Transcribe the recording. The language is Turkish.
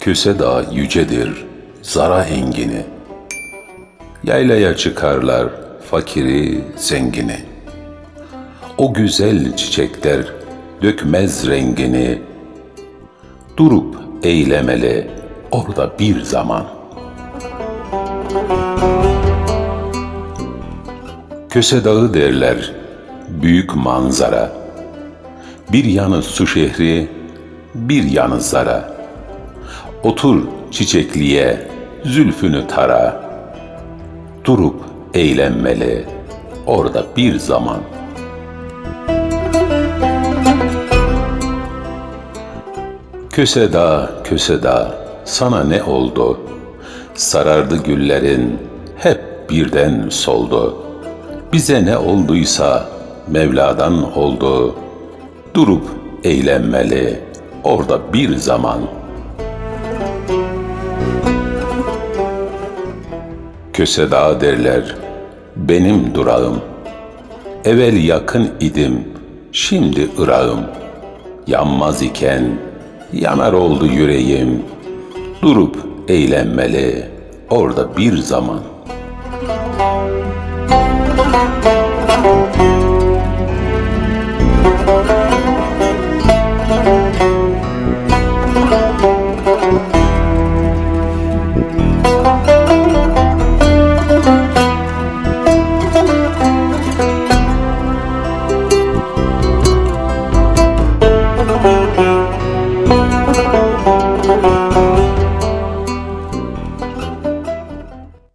Köse dağ yücedir, zara engini. Yaylaya çıkarlar fakiri, zengini. O güzel çiçekler dökmez rengini. Durup eylemeli orada bir zaman. Köse dağı derler büyük manzara. Bir yanı su şehri, bir yanı zara. Otur çiçekliğe, zülfünü tara. Durup eğlenmeli orada bir zaman. Köse dağ, köse dağ, sana ne oldu? Sarardı güllerin, hep birden soldu. Bize ne olduysa Mevla'dan oldu. Durup eğlenmeli orada bir zaman. Köse dağı derler, benim durağım. Evvel yakın idim, şimdi ırağım. Yanmaz iken yanar oldu yüreğim. Durup eğlenmeli orada bir zaman. Müzik